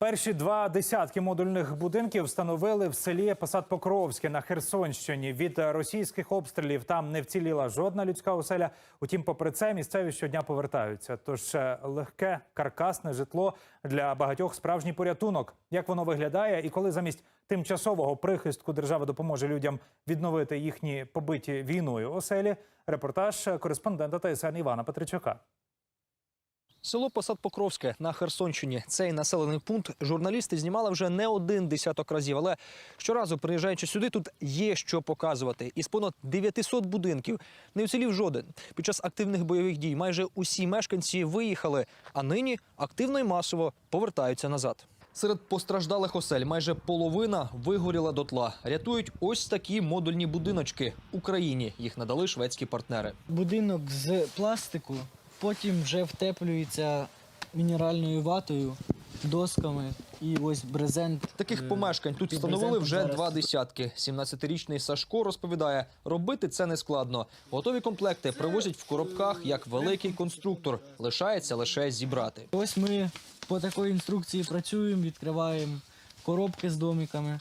Перші два десятки модульних будинків встановили в селі Посад Покровське на Херсонщині. Від російських обстрілів там не вціліла жодна людська оселя. Утім, попри це, місцеві щодня повертаються. Тож е, легке каркасне житло для багатьох справжній порятунок. Як воно виглядає, і коли замість тимчасового прихистку держава допоможе людям відновити їхні побиті війною оселі. Репортаж кореспондента ТСН Івана Петричука. Село Посад Покровське на Херсонщині. Цей населений пункт журналісти знімали вже не один десяток разів. Але щоразу, приїжджаючи сюди, тут є що показувати. Із понад 900 будинків не вцілів жоден. Під час активних бойових дій майже усі мешканці виїхали, а нині активно і масово повертаються назад. Серед постраждалих осель майже половина вигоріла дотла. Рятують ось такі модульні будиночки. Україні їх надали шведські партнери. Будинок з пластику, потім вже втеплюється мінеральною ватою, досками і ось брезент. Таких Е, помешкань тут встановили вже два десятки. 17-річний Сашко розповідає, робити це не складно. Готові комплекти привозять в коробках як великий конструктор. Лишається лише зібрати. Ось ми по такій інструкції працюємо, відкриваємо коробки з домиками.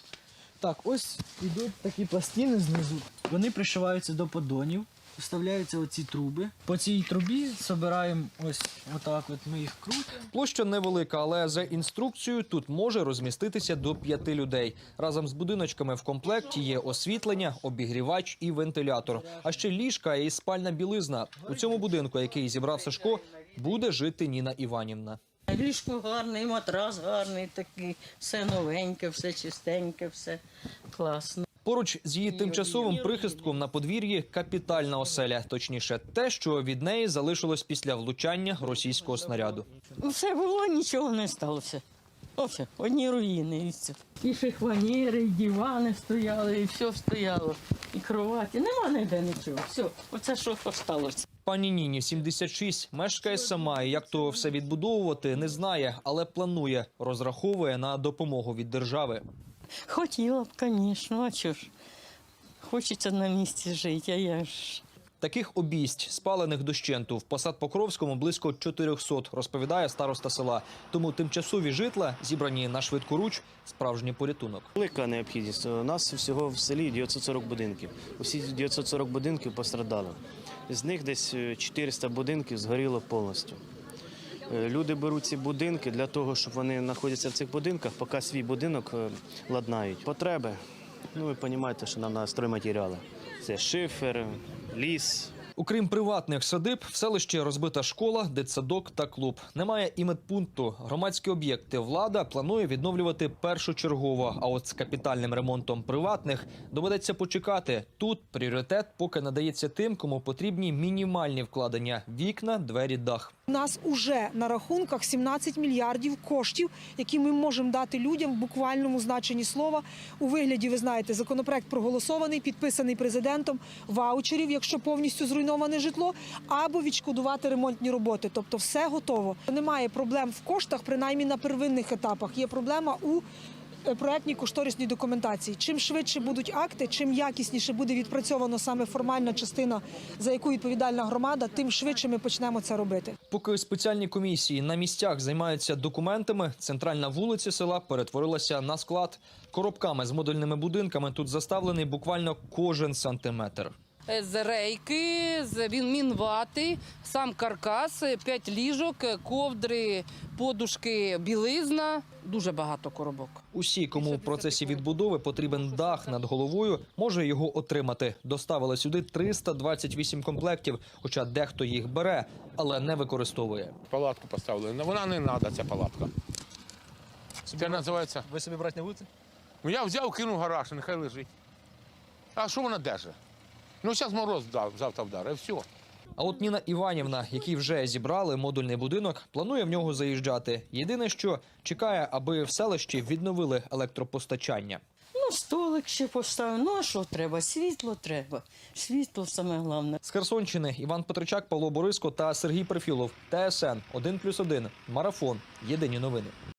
Так, ось ідуть такі пластини знизу. Вони пришиваються до поддонів, вставляються оці труби. По цій трубі збираємо ось отак. От ми їх крутимо. Площа невелика, але за інструкцією тут може розміститися до п'яти людей. Разом з будиночками в комплекті є освітлення, обігрівач і вентилятор. А ще ліжка і спальна білизна. У цьому будинку, який зібрав Сашко, буде жити Ніна Іванівна. Ліжко гарний, матрас гарний такий, все новеньке, все чистеньке, все класно. Поруч з її тимчасовим прихистком на подвір'ї капітальна оселя, точніше, те, що від неї залишилось після влучання російського снаряду. Все було, нічого не сталося. Ось, одні руїни. І, все. і шихваніри, і дивани стояли, і все стояло, і кроваті. Нема ніде нічого. Все, оце що осталося. Пані Ніні, 76, мешкає сама. і Як то все відбудовувати, не знає, але планує, розраховує на допомогу від держави. Хотіла б, звісно, а чого ж? Хочеться на місці жити, а я ж. Таких обійсть, спалених дощенту, в посад Покровському близько 400, розповідає староста села. Тому тимчасові житла, зібрані на швидкоруч, справжній порятунок. Велика необхідність. У нас всього в селі 940 будинків. Усі 940 будинків пострадали. З них десь е, 400 будинків згоріло повністю. Е, Люди беруть ці будинки для того, щоб вони знаходяться в цих будинках, поки свій будинок е, ладнають. Потреби. Ну, ви розумієте, що нам на стройматеріали. Це шифер, ліс, Окрім приватних садиб, в селищі розбита школа, дитсадок та клуб. Немає і медпункту. Громадські об'єкти влада планує відновлювати першочергово. А от з капітальним ремонтом приватних доведеться почекати. Тут пріоритет поки надається тим, кому потрібні мінімальні вкладення: вікна, двері, дах. У нас уже на рахунках 17 мільярдів коштів, які ми можемо дати людям в буквальному значенні слова. У вигляді, ви знаєте, законопроект проголосований, підписаний президентом, ваучерів, якщо повністю зруйноване житло, або відшкодувати ремонтні роботи. Тобто все готово. Немає проблем в коштах, принаймні на первинних етапах. Є проблема у проектній кошторисній документації. Чим швидше будуть акти, чим якісніше буде відпрацьовано саме формальна частина, за яку відповідальна громада, тим швидше ми почнемо це робити. Поки спеціальні комісії на місцях займаються документами, центральна вулиця села перетворилася на склад. Коробками з модульними будинками тут заставлений буквально кожен сантиметр. Е, з рейки, з він мінвати, сам каркас, е, п'ять ліжок, е, ковдри, подушки, білизна. Дуже багато коробок. Усі, кому в процесі відбудови потрібен дах над головою, може його отримати. Доставили сюди 328 комплектів, хоча дехто їх бере, але не використовує. Палатку поставили. Ну, Вона не треба, ця палатка. Це називається. Ви собі брати не будете? Ну я взяв, кинув в гараж, нехай лежить. А що вона держить? Ну, зараз мороз завтра вдарить, і все. А от Ніна Іванівна, який вже зібрали модульний будинок, планує в нього заїжджати. Єдине, що чекає, аби в селищі відновили електропостачання. Ну, столик ще поставив. Ну, а що треба? Світло треба. Світло саме головне. З Херсонщини Іван Петричак, Павло Бориско та Сергій Перфілов. ТСН 1+,1. Марафон. Єдині новини.